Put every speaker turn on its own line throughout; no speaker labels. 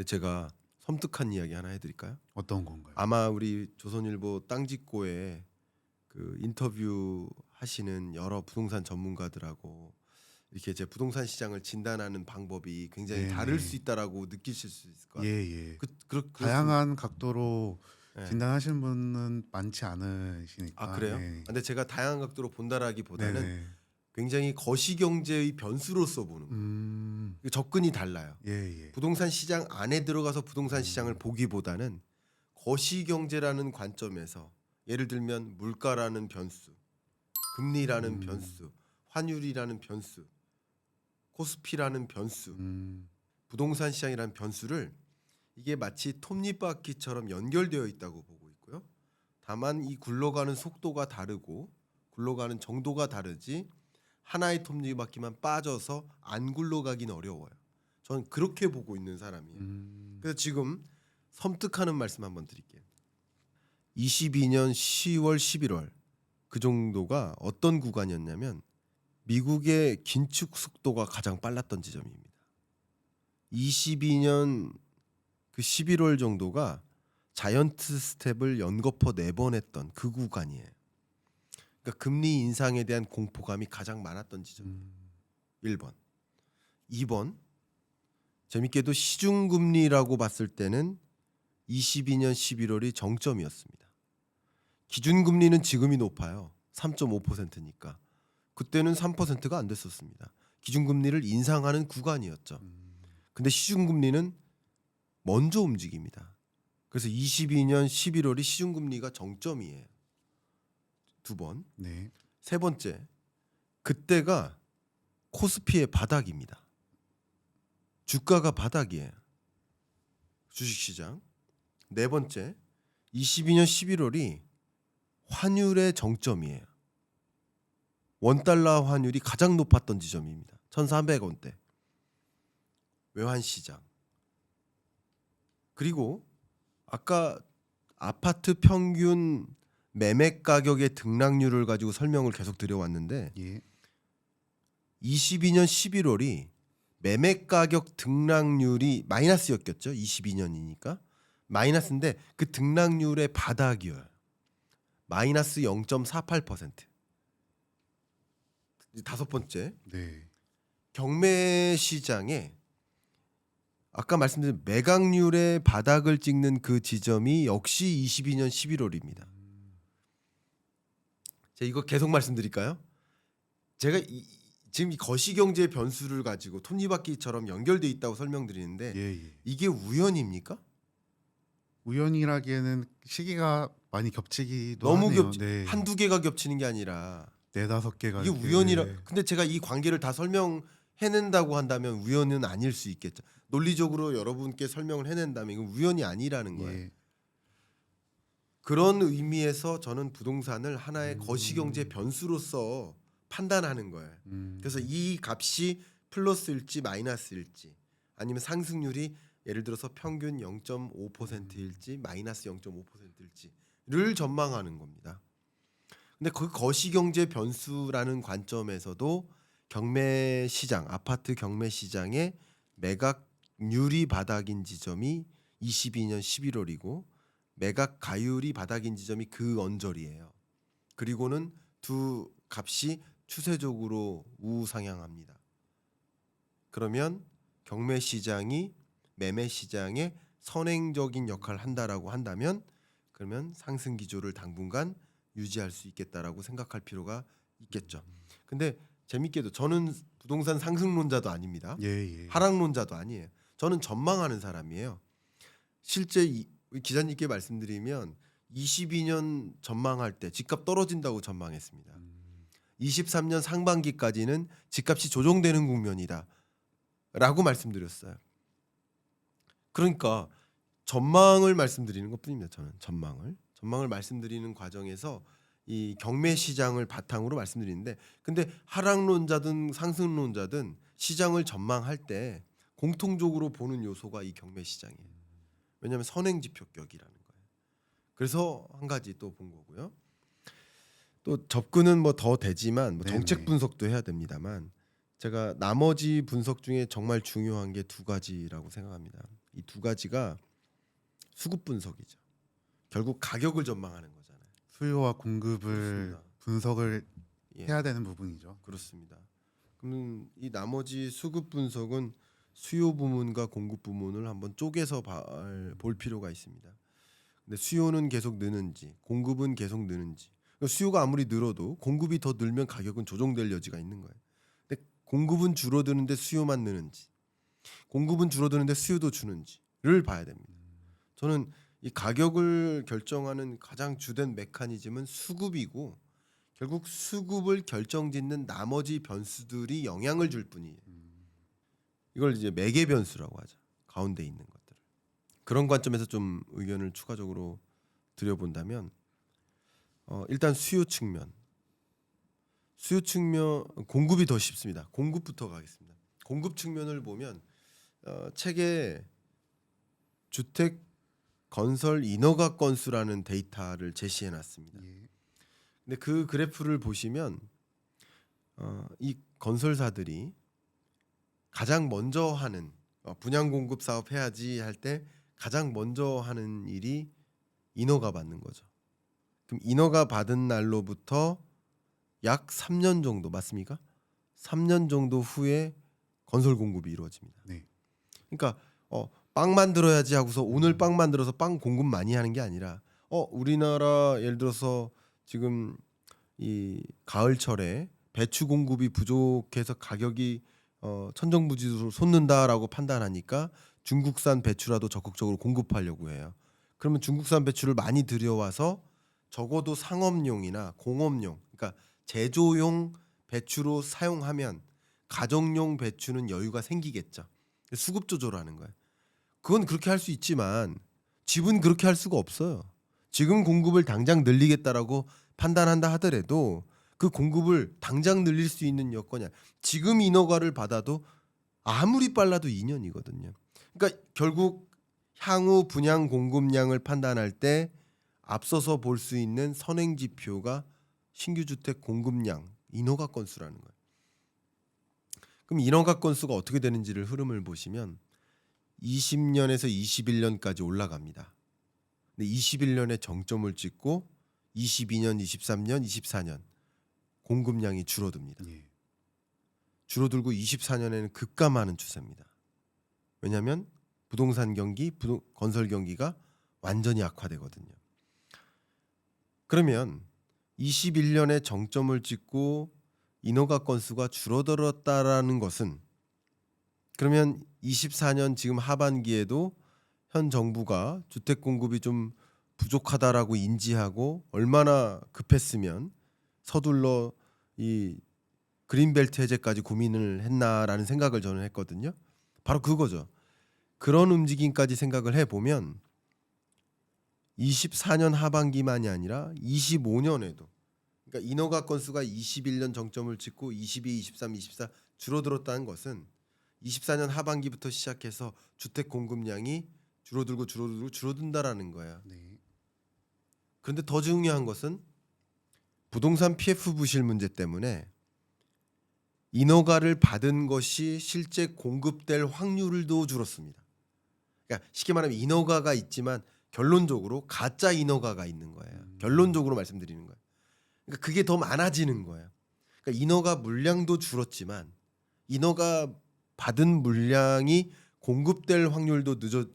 근데 제가 섬뜩한 이야기 하나 해드릴까요?
어떤 건가요?
아마 우리 조선일보 땅짓고에 그 인터뷰 하시는 여러 부동산 전문가들하고 이렇게 제 부동산 시장을 진단하는 방법이 굉장히
네네.
다를 수 있다라고 느끼실 수 있을 것 같아요.
예, 예.
그, 그렇-
다양한 각도로
네.
진단하시는 분은 많지 않으시니까.
아 그래요?
네.
근데 제가 다양한 각도로 본다라기보다는
네네.
굉장히 거시 경제의 변수로서 보는 거예요.
음,
접근이 달라요.
예, 예.
부동산 시장 안에 들어가서 부동산 시장을 보기보다는 거시 경제라는 관점에서 예를 들면 물가라는 변수, 금리라는
음.
변수, 환율이라는 변수, 코스피라는 변수,
음,
부동산 시장이라는 변수를 이게 마치 톱니바퀴처럼 연결되어 있다고 보고 있고요. 다만 이 굴러가는 속도가 다르고 굴러가는 정도가 다르지 하나의 톱니바퀴만 빠져서 안 굴러가긴 어려워요. 저는 그렇게 보고 있는 사람이에요.
음,
그래서 지금 섬뜩하는 말씀 한번 드릴게요. 22년 10월, 11월 그 정도가 어떤 구간이었냐면 미국의 긴축 속도가 가장 빨랐던 지점입니다. 22년 그 11월 정도가 자이언트 스텝을 연거푸 네번 했던 그 구간이에요. 그러니까 금리 인상에 대한 공포감이 가장 많았던 지점.
음,
1번. 2번. 재밌게도 시중 금리라고 봤을 때는 22년 11월이 정점이었습니다. 기준 금리는 지금이 높아요. 3.5%니까. 그때는 3%가 안 됐었습니다. 기준 금리를 인상하는 구간이었죠.
음,
근데 시중 금리는 먼저 움직입니다. 그래서 22년 11월이 시중 금리가 정점이에요. 두 번.
네.
세 번째, 그때가 코스피의 바닥입니다. 주가가 바닥이에요. 주식시장. 네 번째, 22년 11월이 환율의 정점이에요. 원달러 환율이 가장 높았던 지점입니다. 1,400원대. 외환시장. 그리고 아까 아파트 평균 매매 가격의 등락률을 가지고 설명을 계속 드려왔는데
예.
22년 11월이 매매 가격 등락률이 마이너스였겠죠. 22년이니까 마이너스인데 그 등락률의 바닥이어요. 마이너스 0.48%. 이제 다섯 번째
네.
경매 시장에 아까 말씀드린 매각률의 바닥을 찍는 그 지점이 역시 22년 11월입니다. 제가 이거 계속 말씀드릴까요? 제가 이, 지금 이 거시경제 변수를 가지고 톱니바퀴처럼 연결돼 있다고 설명드리는데
예, 예.
이게 우연입니까?
우연이라기에는 시기가 많이 겹치기도
너무
하네요.
겹치
네.
한두 개가 겹치는 게 아니라
네 다섯 개가
이게
이렇게,
우연이라
네.
근데 제가 이 관계를 다 설명해낸다고 한다면 우연은 아닐 수 있겠죠. 논리적으로 여러분께 설명을 해낸다면 이건 우연이 아니라는 거예요.
예.
그런 의미에서 저는 부동산을 하나의
음.
거시경제 변수로서 판단하는 거예요.
음,
그래서 이 값이 플러스일지 마이너스일지 아니면 상승률이 예를 들어서 평균 0.5%일지 마이너스 0.5%일지를 전망하는 겁니다. 근데 그 거시경제 변수라는 관점에서도 경매 시장, 아파트 경매 시장의 매각률이 바닥인 지점이 22년 11월이고 매각 가율이 바닥인 지점이 그 언저리예요. 그리고는 두 값이 추세적으로 우상향합니다. 그러면 경매 시장이 매매 시장에 선행적인 역할을 한다라고 한다면 그러면 상승 기조를 당분간 유지할 수 있겠다라고 생각할 필요가 있겠죠. 근데 재밌게도 저는 부동산 상승론자도 아닙니다.
예, 예.
하락론자도 아니에요. 저는 전망하는 사람이에요. 실제 이, 기자님께 말씀드리면 22년 전망할 때 집값 떨어진다고 전망했습니다.
음,
23년 상반기까지는 집값이 조정되는 국면이다 라고 말씀드렸어요. 그러니까 전망을 말씀드리는 것 뿐입니다. 저는 전망을 전망을 말씀드리는 과정에서 이 경매 시장을 바탕으로 말씀드리는데 근데 하락론자든 상승론자든 시장을 전망할 때 공통적으로 보는 요소가 이 경매 시장이에요. 왜냐하면 선행지표격이라는 거예요. 그래서 한 가지 또 본 거고요. 또 접근은 뭐 더 되지만 뭐. 정책 분석도 해야 됩니다만 제가 나머지 분석 중에 정말 중요한 게 두 가지라고 생각합니다. 이 두 가지가 수급 분석이죠. 결국 가격을 전망하는 거잖아요.
수요와 공급을
그렇습니다.
분석을
예.
해야 되는 부분이죠.
그렇습니다. 그러면 이 나머지 수급 분석은 수요 부문과 공급 부문을 한번 쪼개서 봐- 볼 필요가 있습니다. 근데 수요는 계속 느는지 공급은 계속 느는지 그러니까 수요가 아무리 늘어도 공급이 더 늘면 가격은 조정될 여지가 있는 거예요. 근데 공급은 줄어드는데 수요만 느는지 공급은 줄어드는데 수요도 주는지를 봐야 됩니다. 저는 이 가격을 결정하는 가장 주된 메커니즘은 수급이고 결국 수급을 결정짓는 나머지 변수들이 영향을 줄 뿐이에요. 이걸 이제 매개 변수라고 하죠. 가운데 있는 것들. 그런 관점에서 좀 의견을 추가적으로 드려본다면 어, 일단 수요 측면. 수요 측면 공급이 더 쉽습니다. 공급부터 가겠습니다. 공급 측면을 보면 어, 책에 주택 건설 인허가 건수라는 데이터를 제시해 놨습니다.
예.
근데 그 그래프를 보시면 어, 이 건설사들이 가장 먼저 하는 어, 분양 공급 사업 해야지 할 때 가장 먼저 하는 일이 인허가 받는 거죠. 그럼 인허가 받은 날로부터 약 3년 정도 맞습니까? 3년 정도 후에 건설 공급이 이루어집니다.
네.
그러니까 어, 빵 만들어야지 하고서 오늘 빵 만들어서 빵 공급 많이 하는 게 아니라 어 우리나라 예를 들어서 지금 이 가을철에 배추 공급이 부족해서 가격이 어 천정부지로 솟는다라고 판단하니까 중국산 배추라도 적극적으로 공급하려고 해요. 그러면 중국산 배추를 많이 들여와서 적어도 상업용이나 공업용, 그러니까 제조용 배추로 사용하면 가정용 배추는 여유가 생기겠죠. 수급 조절하는 거예요. 그건 그렇게 할 수 있지만 집은 그렇게 할 수가 없어요. 지금 공급을 당장 늘리겠다라고 판단한다 하더라도 그 공급을 당장 늘릴 수 있는 여건이 아니- 지금 인허가를 받아도 아무리 빨라도 2년이거든요. 그러니까 결국 향후 분양 공급량을 판단할 때 앞서서 볼 수 있는 선행 지표가 신규 주택 공급량 인허가 건수라는 거예요. 그럼 인허가 건수가 어떻게 되는지를 흐름을 보시면 20년에서 21년까지 올라갑니다. 근데 21년에 정점을 찍고 22년, 23년, 24년 공급량이 줄어듭니다.
예.
줄어들고 24년에는 급감하는 추세입니다. 왜냐하면 부동산 경기, 부동, 건설 경기가 완전히 악화되거든요. 그러면 21년에 정점을 찍고 인허가 건수가 줄어들었다라는 것은 그러면 24년 지금 하반기에도 현 정부가 주택 공급이 좀 부족하다라고 인지하고 얼마나 급했으면 서둘러 이 그린벨트 해제까지 고민을 했나라는 생각을 저는 했거든요. 바로 그거죠. 그런 움직임까지 생각을 해 보면 24년 하반기만이 아니라 25년에도 그러니까 인허가 건수가 21년 정점을 찍고 22, 23, 24 줄어들었다는 것은 24년 하반기부터 시작해서 주택 공급량이 줄어들고 줄어들고 줄어든다라는 거야.
네.
그런데 더 중요한 것은 부동산 PF 부실 문제 때문에 인허가를 받은 것이 실제 공급될 확률도 줄었습니다. 그러니까 쉽게 말하면 인허가가 있지만 결론적으로 가짜 인허가가 있는 거예요.
음.
결론적으로 말씀드리는 거예요. 그러니까 그게 더 많아지는 거예요. 그러니까 인허가 물량도 줄었지만 인허가 받은 물량이 공급될 확률도 늦어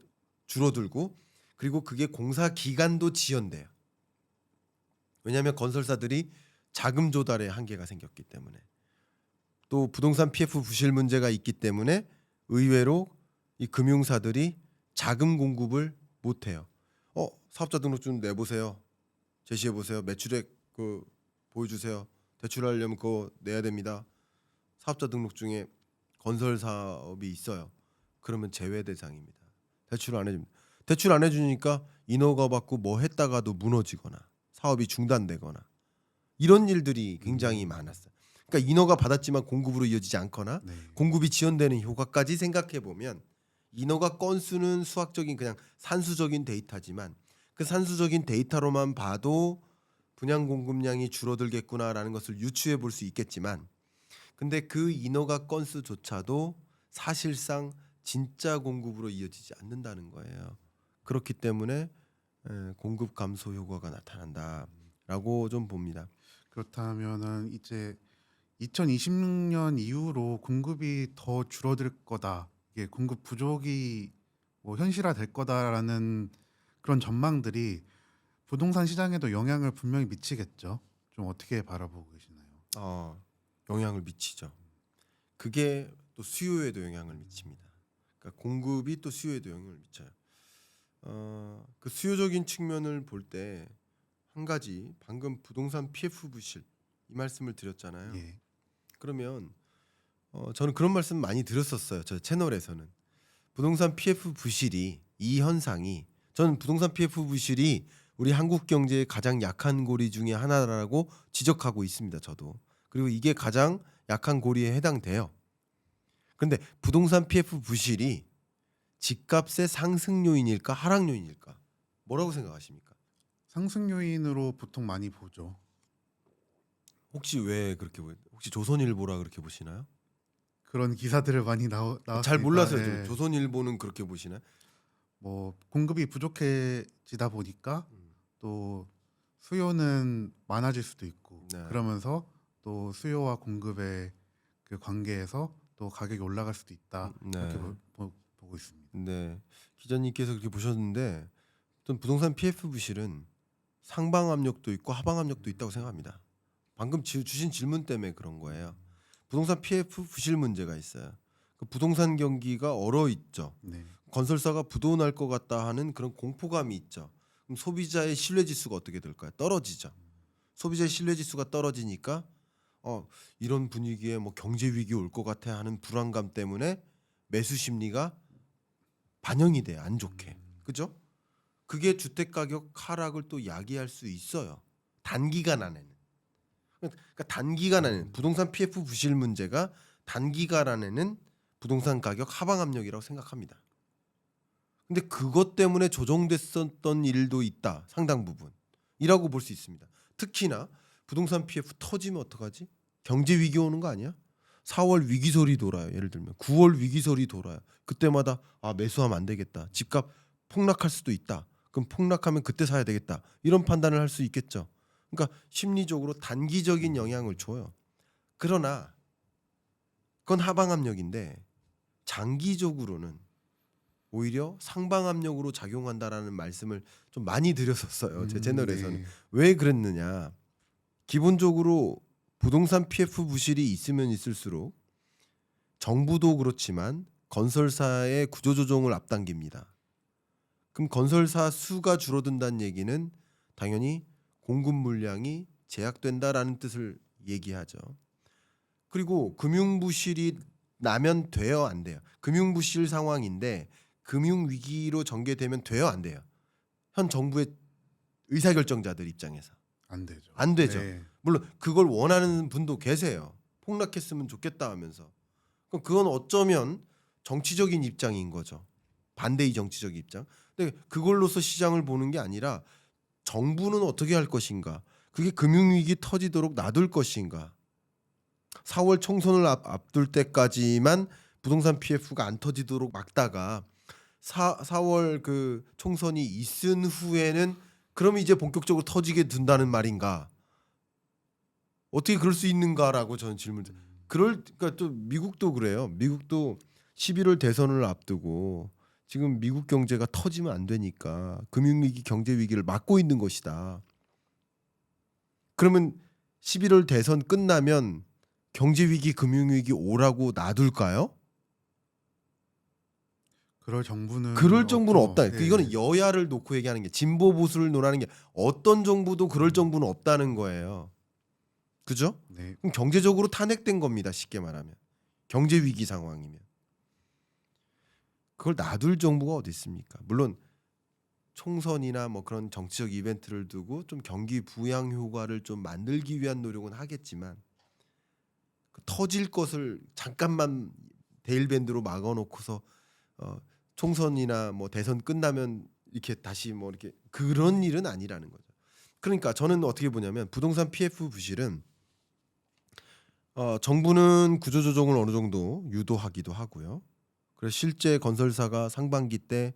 줄어들고 그리고 그게 공사 기간도 지연돼요. 왜냐하면 건설사들이 자금 조달에 한계가 생겼기 때문에 또 부동산 PF 부실 문제가 있기 때문에 의외로 이 금융사들이 자금 공급을 못 해요. 어 사업자 등록증 내보세요. 제시해 보세요. 매출액 그 보여주세요. 대출하려면 그거 내야 됩니다. 사업자 등록증에 건설 사업이 있어요. 그러면 제외 대상입니다. 대출 안 해줍니다. 대출 안 해주니까 인허가 받고 뭐 했다가도 무너지거나 사업이 중단되거나 이런 일들이 굉장히 많았어요. 그러니까 인허가 받았지만 공급으로 이어지지 않거나
네.
공급이 지연되는 효과까지 생각해 보면 인허가 건수는 수학적인 그냥 산수적인 데이터지만 그 산수적인 데이터로만 봐도 분양 공급량이 줄어들겠구나라는 것을 유추해 볼 수 있겠지만 근데 그 인허가 건수조차도 사실상 진짜 공급으로 이어지지 않는다는 거예요. 그렇기 때문에 에, 공급 감소 효과가 나타난다라고 좀 봅니다.
그렇다면은 이제 2026년 이후로 공급이 더 줄어들 거다. 이게 공급 부족이 뭐 현실화 될 거다라는 그런 전망들이 부동산 시장에도 영향을 분명히 미치겠죠. 좀 어떻게 바라보고 계시나요?
어, 영향을 미치죠. 그게 또 수요에도 영향을 미칩니다. 그러니까 공급이 또 수요에도 영향을 미쳐요. 어, 그 수요적인 측면을 볼 때 한 가지 방금 부동산 PF 부실 이 말씀을 드렸잖아요.
예.
그러면 어, 저는 그런 말씀 많이 드렸었어요. 저 채널에서는 부동산 PF 부실이 이 현상이 저는 부동산 PF 부실이 우리 한국 경제의 가장 약한 고리 중에 하나라고 지적하고 있습니다. 저도 그리고 이게 가장 약한 고리에 해당돼요. 그런데 부동산 PF 부실이 집값의 상승 요인일까 하락 요인일까 뭐라고 생각하십니까?
상승 요인으로 보통 많이 보죠.
혹시 왜 그렇게 보요? 혹시 조선일보라 그렇게 보시나요?
그런 기사들을 많이 나오
잘 몰라서요.
예.
저- 조선일보는 그렇게 보시나요?
뭐 공급이 부족해지다 보니까
음.
또 수요는 많아질 수도 있고
네.
그러면서 또 수요와 공급의 그 관계에서 또 가격이 올라갈 수도 있다
네.
이렇게 보, 보, 보고 있습니다.
네 기자님께서 그렇게 보셨는데 전 부동산 PF 부실은 상방 압력도 있고 하방 압력도 있다고 생각합니다. 방금 지- 주신 질문 때문에 그런 거예요. 부동산 PF 부실 문제가 있어요. 그 부동산 경기가 얼어 있죠.
네.
건설사가 부도날 것 같다 하는 그런 공포감이 있죠. 그럼 소비자의 신뢰 지수가 어떻게 될까요? 떨어지죠. 소비자의 신뢰 지수가 떨어지니까 어 이런 분위기에 뭐 경제 위기 올 것 같아 하는 불안감 때문에 매수 심리가 반영이 돼 안 좋게 그죠? 그게 주택 가격 하락을 또 야기할 수 있어요. 단기간 안에는 그러니까 단기간 안에는 부동산 PF 부실 문제가 단기간 안에는 부동산 가격 하방 압력이라고 생각합니다. 근데 그것 때문에 조정됐었던 일도 있다 상당 부분이라고 볼 수 있습니다. 특히나 부동산 PF 터지면 어떡하지? 경제 위기 오는 거 아니야? 4월 위기 소리 돌아요. 예를 들면 9월 위기 소리 돌아요. 그때마다 아 매수하면 안 되겠다. 집값 폭락할 수도 있다. 그럼 폭락하면 그때 사야 되겠다. 이런 판단을 할 수 있겠죠. 그러니까 심리적으로 단기적인 영향을 줘요. 그러나 그건 하방 압력인데 장기적으로는 오히려 상방 압력으로 작용한다라는 말씀을 좀 많이 드렸었어요. 제
음,
채널에서는.
네.
왜 그랬느냐? 기본적으로 부동산 PF 부실이 있으면 있을수록 정부도 그렇지만 건설사의 구조조정을 앞당깁니다. 그럼 건설사 수가 줄어든다는 얘기는 당연히 공급 물량이 제약된다라는 뜻을 얘기하죠. 그리고 금융 부실이 나면 돼요, 안 돼요? 금융 부실 상황인데 금융 위기로 전개되면 돼요, 안 돼요? 현 정부의 의사결정자들 입장에서
안 되죠.
안 되죠.
네.
물론 그걸 원하는 분도 계세요. 폭락했으면 좋겠다 하면서. 그럼 그건 어쩌면 정치적인 입장인 거죠. 반대의 정치적 입장. 근데 그걸로서 시장을 보는 게 아니라 정부는 어떻게 할 것인가? 그게 금융위기 터지도록 놔둘 것인가? 4월 총선을 앞, 앞둘 때까지만 부동산 PF가 안 터지도록 막다가 4, 4월 그 총선이 있은 후에는 그럼 이제 본격적으로 터지게 둔다는 말인가? 어떻게 그럴 수 있는가라고 저는 질문. 그럴 그러니까 또 미국도 그래요. 미국도 11월 대선을 앞두고 지금 미국 경제가 터지면 안 되니까 금융 위기 경제 위기를 막고 있는 것이다. 그러면 11월 대선 끝나면 경제 위기 금융 위기 오라고 놔둘까요?
그럴 정부는
그럴 정부는. 없다. 그
예.
이거는 여야를 놓고 얘기하는 게 진보 보수를 논하는 게 어떤 정부도 그럴 정부는 없다는 거예요. 그죠?
네.
그럼 경제적으로 탄핵된 겁니다. 쉽게 말하면 경제 위기 상황이면 그걸 놔둘 정부가 어디 있습니까? 물론 총선이나 뭐 그런 정치적 이벤트를 두고 좀 경기 부양 효과를 좀 만들기 위한 노력은 하겠지만 그 터질 것을 잠깐만 데일밴드로 막아놓고서 어, 총선이나 뭐 대선 끝나면 이렇게 다시 뭐 이렇게 그런 일은 아니라는 거죠. 그러니까 저는 어떻게 보냐면 부동산 PF 부실은 어, 정부는 구조조정을 어느 정도 유도하기도 하고요. 그래서 실제 건설사가 상반기 때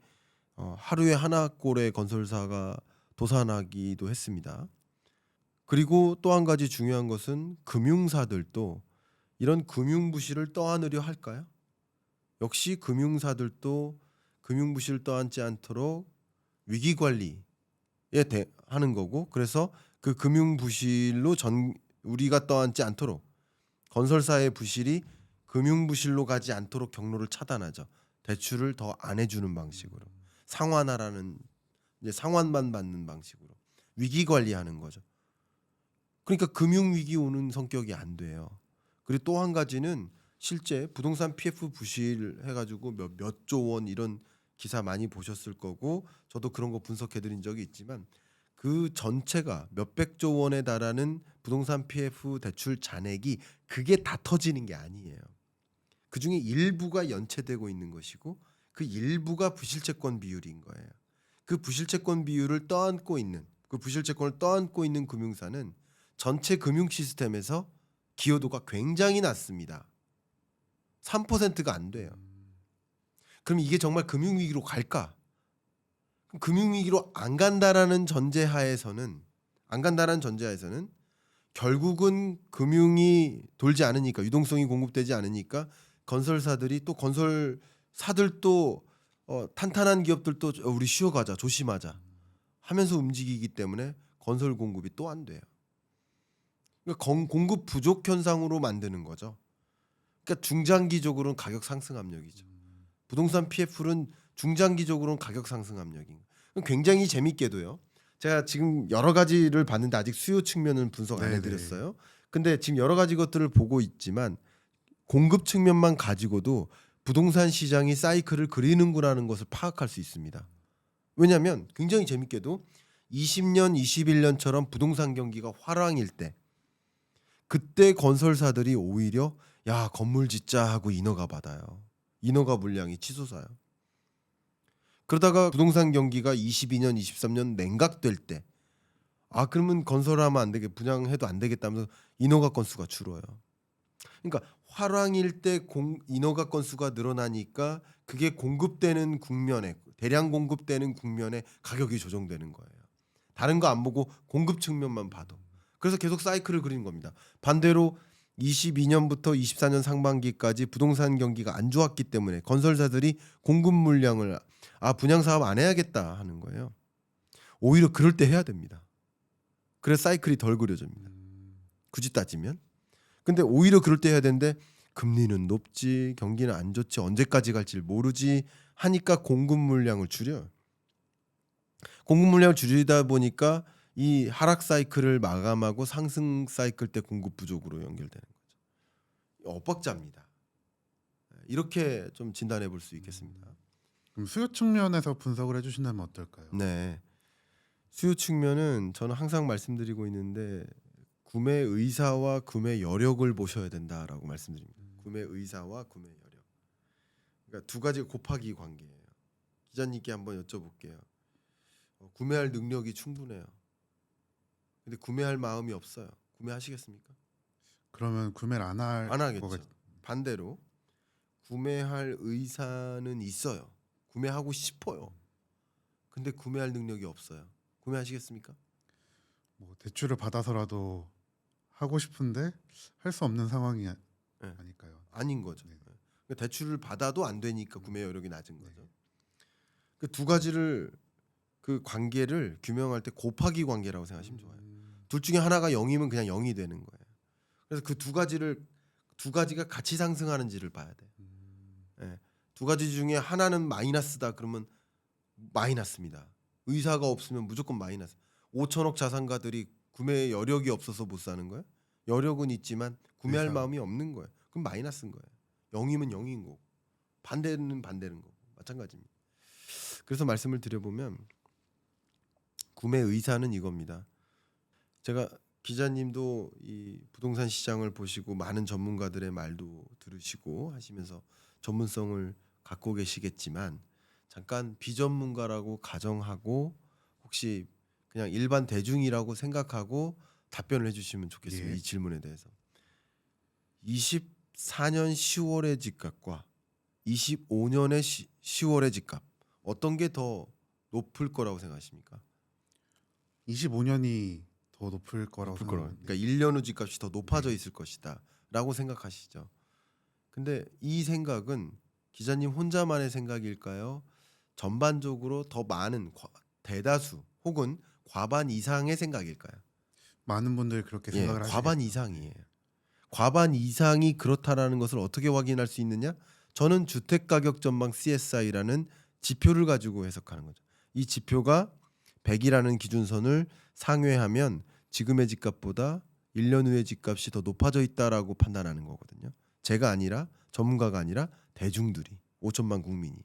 어, 하루에 하나 꼴의 건설사가 도산하기도 했습니다. 그리고 또 한 가지 중요한 것은 금융사들도 이런 금융 부실을 떠안으려 할까요? 역시 금융사들도 금융 부실을 떠안지 않도록 위기 관리에 대, 하는 거고 그래서 그 금융 부실로 전 우리가 떠안지 않도록 건설사의 부실이 금융 부실로 가지 않도록 경로를 차단하죠. 대출을 더 안 해주는 방식으로 상환하라는 이제 상환만 받는 방식으로 위기 관리하는 거죠. 그러니까 금융 위기 오는 성격이 안 돼요. 그리고 또 한 가지는 실제 부동산 PF 부실 해가지고 몇 몇 조 원 이런 기사 많이 보셨을 거고 저도 그런 거 분석해드린 적이 있지만 그 전체가 몇백 조 원에 달하는 부동산 PF 대출 잔액이 그게 다 터지는 게 아니에요. 그 중에 일부가 연체되고 있는 것이고 그 일부가 부실채권 비율인 거예요. 그 부실채권 비율을 떠안고 있는 그 부실채권을 떠안고 있는 금융사는 전체 금융 시스템에서 기여도가 굉장히 낮습니다. 3%가 안 돼요. 그럼 이게 정말 금융위기로 갈까? 금융위기로 안 간다라는 전제하에서는 안 간다라는 전제하에서는 결국은 금융이 돌지 않으니까 유동성이 공급되지 않으니까 건설사들이 또 건설사들도 어, 탄탄한 기업들도 어, 우리 쉬어가자 조심하자 하면서 움직이기 때문에 건설 공급이 또 안 돼요. 그러니까 건- 공급 부족 현상으로 만드는 거죠. 그러니까 중장기적으로는 가격 상승 압력이죠. 부동산 PF는 중장기적으로는 가격 상승 압력인. 굉장히 재밌게도요. 제가 지금 여러 가지를 봤는데 아직 수요 측면은 분석 안
네네.
해드렸어요. 근데 지금 여러 가지 것들을 보고 있지만 공급 측면만 가지고도 부동산 시장이 사이클을 그리는구나는 것을 파악할 수 있습니다. 왜냐하면 굉장히 재밌게도 20년, 21년처럼 부동산 경기가 화랑일 때 그때 건설사들이 오히려 야 건물 짓자 하고 인허가 받아요. 인허가 물량이 치솟아요. 그러다가 부동산 경기가 22년, 23년 냉각될 때, 아 그러면 건설하면 안 되게 분양해도 안 되겠다면서 인허가 건수가 줄어요. 그러니까 화랑일 때 공, 인허가 건수가 늘어나니까 그게 공급되는 국면에 대량 공급되는 국면에 가격이 조정되는 거예요. 다른 거 안 보고 공급 측면만 봐도. 그래서 계속 사이클을 그리는 겁니다. 반대로 22년부터 24년 상반기까지 부동산 경기가 안 좋았기 때문에 건설사들이 공급 물량을 아 분양 사업 안 해야겠다 하는 거예요. 오히려 그럴 때 해야 됩니다. 그래서 사이클이 덜 그려집니다. 굳이 따지면. 근데 오히려 그럴 때 해야 되는데 금리는 높지 경기는 안 좋지 언제까지 갈지 모르지 하니까 공급 물량을 줄여. 공급 물량을 줄이다 보니까 이 하락 사이클을 마감하고 상승 사이클 때 공급 부족으로 연결되는 거죠. 엇박자입니다. 이렇게 좀 진단해 볼 수 있겠습니다.
그럼 수요 측면에서 분석을 해주신다면 어떨까요?
네. 수요 측면은 저는 항상 말씀드리고 있는데 구매 의사와 구매 여력을 보셔야 된다라고 말씀드립니다. 구매 의사와 구매 여력. 그러니까 두 가지 곱하기 관계예요. 기자님께 한번 여쭤볼게요. 어, 구매할 능력이 충분해요. 근데 구매할 마음이 없어요. 구매하시겠습니까?
그러면 구매를 안 할
안 하겠죠.
거가-
반대로 구매할 의사는 있어요. 구매하고 싶어요. 근데 구매할 능력이 없어요. 구매하시겠습니까?
뭐 대출을 받아서라도 하고 싶은데 할 수 없는 상황이 아-
네.
아닐까요?
아닌 거죠.
네.
그러니까 대출을 받아도 안 되니까 구매 여력이 낮은 거죠. 그두 가지를 그 관계를 규명할 때 곱하기 관계라고 생각하시면 좋아요.
음,
둘 중에 하나가 0이면 그냥 0이 되는 거예요. 그래서 그 두 가지를 두 가지가 같이 상승하는지를 봐야 돼.
음,
예. 두 가지 중에 하나는 마이너스다 그러면 마이너스입니다. 의사가 없으면 무조건 마이너스. 5천억 자산가들이 구매 여력이 없어서 못 사는 거예요? 여력은 있지만 구매할
의사.
마음이 없는 거예요. 그럼 마이너스인 거예요. 0이면 0인 거고 반대는 반대는 거고 마찬가지입니다. 그래서 말씀을 드려보면 구매 의사는 이겁니다. 제가 기자님도 이 부동산 시장을 보시고 많은 전문가들의 말도 들으시고 하시면서 전문성을 갖고 계시겠지만 잠깐 비전문가라고 가정하고 혹시 그냥 일반 대중이라고 생각하고 답변을 해주시면 좋겠습니다.
예.
이 질문에 대해서 24년 10월의 집값과 25년의 10월의 집값 어떤 게 더 높을 거라고 생각하십니까?
25년이 더 높을 거라고
높을 거라고.
생각합니다.
그러니까 1년 후 집값이 더 높아져 있을 것이다라고 생각하시죠. 근데 이 생각은 기자님 혼자만의 생각일까요? 전반적으로 더 많은 과- 대다수 혹은 과반 이상의 생각일까요?
많은 분들이 그렇게
예,
생각을 하시죠.
과반 이상이에요. 과반 이상이 그렇다라는 것을 어떻게 확인할 수 있느냐? 저는 주택 가격 전망 CSI라는 지표를 가지고 해석하는 거죠. 이 지표가 100이라는 기준선을 상회하면 지금의 집값보다 1년 후의 집값이 더 높아져 있다라고 판단하는 거거든요. 제가 아니라 전문가가 아니라 대중들이 5천만 국민이.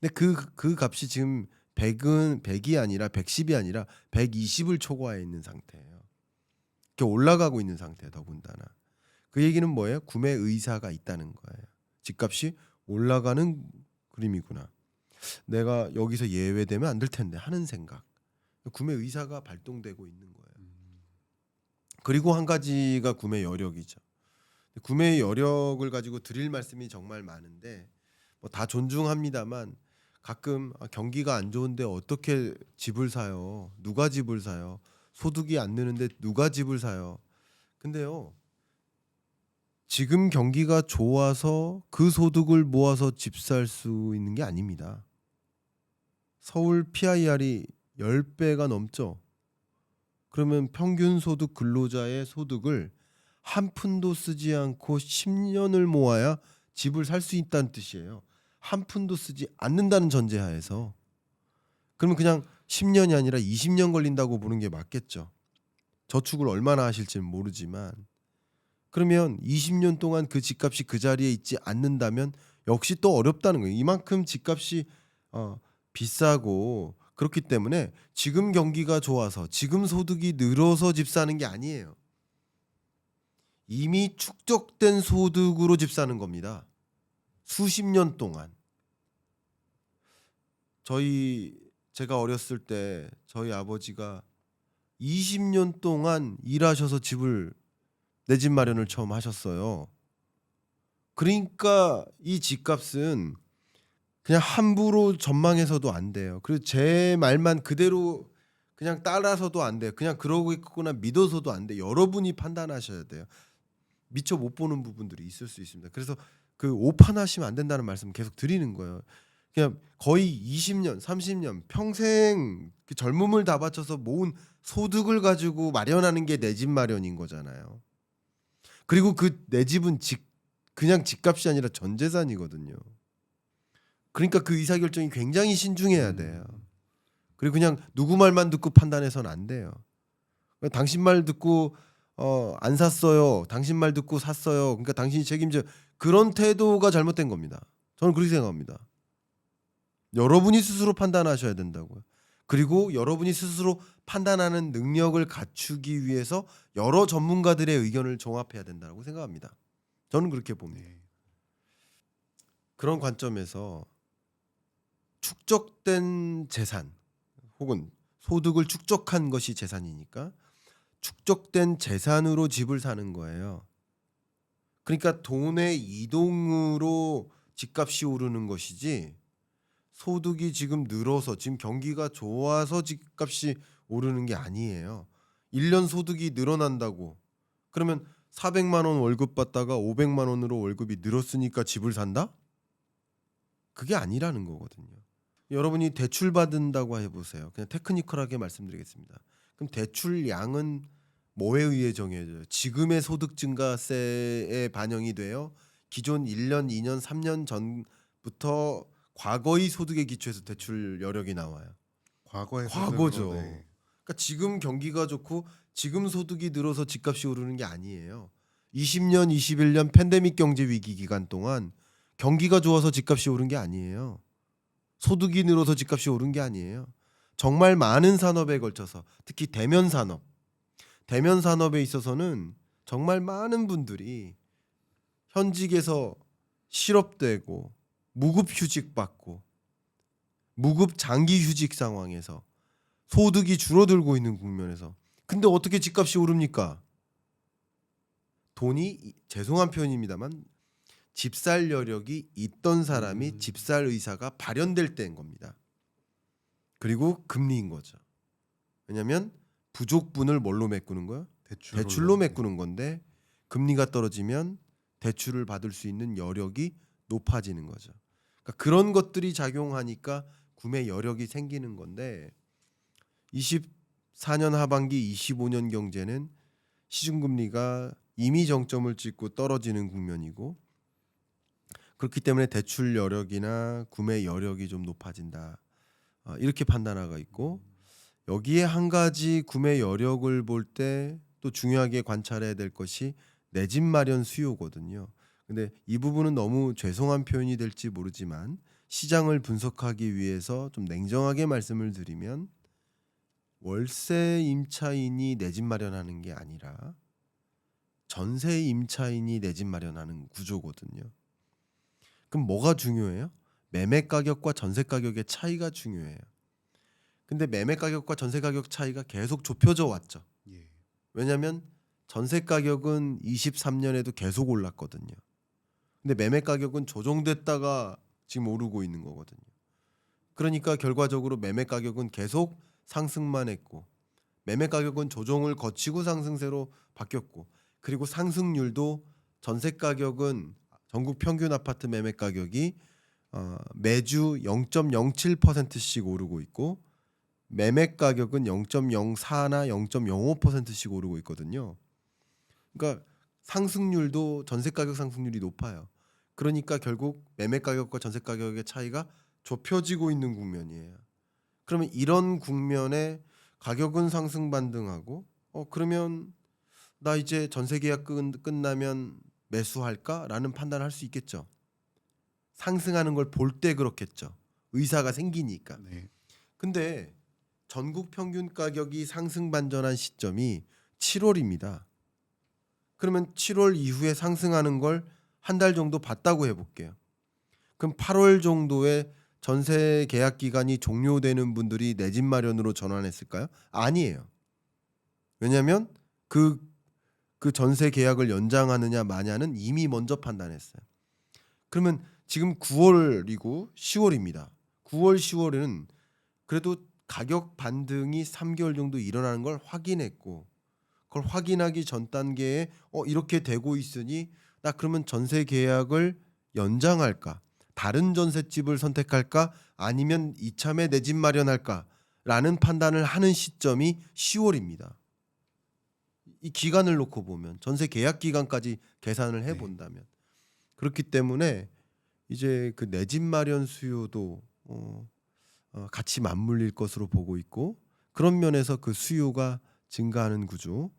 근데 그그 값이 지금 100은 100이 아니라 110이 아니라 120을 초과해 있는 상태예요. 이렇게 올라가고 있는 상태 더군다나. 그 얘기는 뭐예요? 구매 의사가 있다는 거예요. 집값이 올라가는 그림이구나. 내가 여기서 예외되면 안 될 텐데 하는 생각. 구매 의사가 발동되고 있는 거예요. 그리고 한 가지가 구매 여력이죠. 구매 여력을 가지고 드릴 말씀이 정말 많은데 뭐 다 존중합니다만 가끔 아, 경기가 안 좋은데 어떻게 집을 사요? 누가 집을 사요? 소득이 안 느는데 누가 집을 사요? 근데요. 지금 경기가 좋아서 그 소득을 모아서 집 살 수 있는 게 아닙니다. 서울 PIR이 10배가 넘죠. 그러면 평균 소득 근로자의 소득을 한 푼도 쓰지 않고 10년을 모아야 집을 살 수 있다는 뜻이에요. 한 푼도 쓰지 않는다는 전제하에서 그러면 그냥 10년이 아니라 20년 걸린다고 보는 게 맞겠죠. 저축을 얼마나 하실지는 모르지만 그러면 20년 동안 그 집값이 그 자리에 있지 않는다면 역시 또 어렵다는 거예요. 이만큼 집값이 어, 비싸고 그렇기 때문에 지금 경기가 좋아서 지금 소득이 늘어서 집 사는 게 아니에요. 이미 축적된 소득으로 집 사는 겁니다. 수십 년 동안. 저희 제가 어렸을 때 저희 아버지가 20년 동안 일하셔서 집을 내 집 마련을 처음 하셨어요. 그러니까 이 집값은 그냥 함부로 전망해서도 안 돼요. 그리고 제 말만 그대로 그냥 따라서도 안 돼요. 그냥 그러고 있거나 믿어서도 안 돼. 요 여러분이 판단하셔야 돼요. 미처 못 보는 부분들이 있을 수 있습니다. 그래서 그 오판하시면 안 된다는 말씀 계속 드리는 거예요. 그냥 거의 20년, 30년 평생 그 젊음을 다 바쳐서 모은 소득을 가지고 마련하는 게 내 집 마련인 거잖아요. 그리고 그 내 집은 집 그냥 집값이 아니라 전 재산이거든요. 그러니까 그 의사 결정이 굉장히 신중해야 돼요. 그리고 그냥 누구 말만 듣고 판단해서는 안 돼요. 당신 말 듣고 어, 안 샀어요. 당신 말 듣고 샀어요. 그러니까 당신이 책임져. 그런 태도가 잘못된 겁니다. 저는 그렇게 생각합니다. 여러분이 스스로 판단하셔야 된다고요. 그리고 여러분이 스스로 판단하는 능력을 갖추기 위해서 여러 전문가들의 의견을 종합해야 된다고 생각합니다. 저는 그렇게 봅니다.
네.
그런 관점에서 축적된 재산 혹은 소득을 축적한 것이 재산이니까 축적된 재산으로 집을 사는 거예요. 그러니까 돈의 이동으로 집값이 오르는 것이지 소득이 지금 늘어서 지금 경기가 좋아서 집값이 오르는 게 아니에요. 1년 소득이 늘어난다고 그러면 400만 원 월급 받다가 500만 원으로 월급이 늘었으니까 집을 산다? 그게 아니라는 거거든요. 여러분이 대출 받은다고 해 보세요. 그냥 테크니컬하게 말씀드리겠습니다. 그럼 대출 양은 뭐에 의해 정해져요? 지금의 소득 증가세에 반영이 돼요. 기존 1년, 2년, 3년 전부터 과거의 소득에 기초해서 대출 여력이 나와요.
과거의
과거죠.
네.
그러니까 지금 경기가 좋고 지금 소득이 늘어서 집값이 오르는 게 아니에요. 20년, 21년 팬데믹 경제 위기 기간 동안 경기가 좋아서 집값이 오른 게 아니에요. 소득이 늘어서 집값이 오른 게 아니에요. 정말 많은 산업에 걸쳐서 특히 대면 산업, 대면 산업에 있어서는 정말 많은 분들이 현직에서 실업되고 무급 휴직 받고 무급 장기 휴직 상황에서 소득이 줄어들고 있는 국면에서 근데 어떻게 집값이 오릅니까? 돈이 이- 죄송한 표현입니다만 집살 여력이 있던 사람이
음.
집살 의사가 발현될 때인 겁니다. 그리고 금리인 거죠. 왜냐하면 부족분을 뭘로 메꾸는 거야?
대출로,
대출로 메꾸는 건데 금리가 떨어지면 대출을 받을 수 있는 여력이 높아지는 거죠. 그러니까 그런 것들이 작용하니까 구매 여력이 생기는 건데 24년 하반기 25년 경제는 시중 금리가 이미 정점을 찍고 떨어지는 국면이고 그렇기 때문에 대출 여력이나 구매 여력이 좀 높아진다. 아, 이렇게 판단하고 있고 여기에 한 가지 구매 여력을 볼 때 또 중요하게 관찰해야 될 것이 내 집 마련 수요거든요. 근데 이 부분은 너무 죄송한 표현이 될지 모르지만 시장을 분석하기 위해서 좀 냉정하게 말씀을 드리면 월세 임차인이 내 집 마련하는 게 아니라 전세 임차인이 내 집 마련하는 구조거든요. 그럼 뭐가 중요해요? 매매 가격과 전세 가격의 차이가 중요해요. 근데 매매 가격과 전세 가격 차이가 계속 좁혀져 왔죠.
예.
왜냐하면 전세 가격은 23년에도 계속 올랐거든요. 근데 매매 가격은 조정됐다가 지금 오르고 있는 거거든요. 그러니까 결과적으로 매매 가격은 계속 상승만 했고 매매 가격은 조정을 거치고 상승세로 바뀌었고 그리고 상승률도 전세 가격은 전국 평균 아파트 매매 가격이 어, 매주 0.07%씩 오르고 있고 매매 가격은 0.04나 0.05%씩 오르고 있거든요. 그러니까 상승률도 전세 가격 상승률이 높아요. 그러니까 결국 매매 가격과 전세 가격의 차이가 좁혀지고 있는 국면이에요. 그러면 이런 국면에 가격은 상승 반등하고 어 그러면 나 이제 전세 계약 끝, 끝나면 매수할까라는 판단을 할 수 있겠죠. 상승하는 걸 볼 때 그렇겠죠. 의사가 생기니까.
네.
근데 전국 평균 가격이 상승 반전한 시점이 7월입니다. 그러면 7월 이후에 상승하는 걸 한 달 정도 봤다고 해볼게요. 그럼 8월 정도에 전세 계약 기간이 종료되는 분들이 내 집 마련으로 전환했을까요? 아니에요. 왜냐하면 그, 그 전세 계약을 연장하느냐 마냐는 이미 먼저 판단했어요. 그러면 지금 9월이고 10월입니다. 9월, 10월에는 그래도 가격 반등이 3개월 정도 일어나는 걸 확인했고 그걸 확인하기 전 단계에 어 이렇게 되고 있으니 나 그러면 전세 계약을 연장할까? 다른 전셋집을 선택할까? 아니면 이참에 내 집 마련할까? 라는 판단을 하는 시점이 10월입니다. 이 기간을 놓고 보면 전세 계약 기간까지 계산을 해 본다면 그렇기 때문에 이제 그 내 집 마련 수요도 어, 어, 같이 맞물릴 것으로 보고 있고 그런 면에서 그 수요가 증가하는 구조.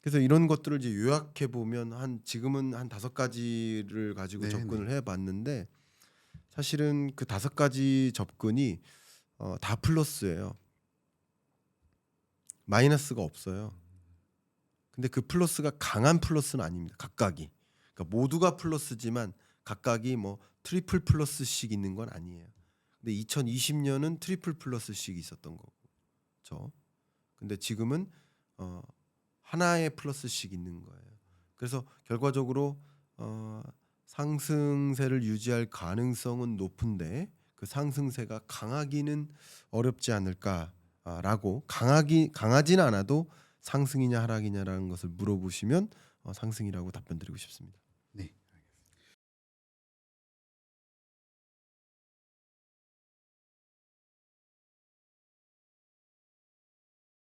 그래서 이런 것들을 이제 요약해 보면 한 지금은 한 다섯 가지를 가지고
네,
접근을 해 봤는데 사실은 그 다섯 가지 접근이 어, 다 플러스예요. 마이너스가 없어요. 근데 그 플러스가 강한 플러스는 아닙니다. 각각이. 그러니까 모두가 플러스지만 각각이 뭐 트리플 플러스씩 있는 건 아니에요. 근데 2020년은 트리플 플러스씩 있었던 거고. 저. 근데 지금은 어 하나의 플러스씩 있는 거예요. 그래서 결과적으로 어 상승세를 유지할 가능성은 높은데 그 상승세가 강하기는 어렵지 않을까라고 강하기 강하진 않아도 상승이냐 하락이냐라는 것을 물어보시면 어, 상승이라고 답변 드리고 싶습니다.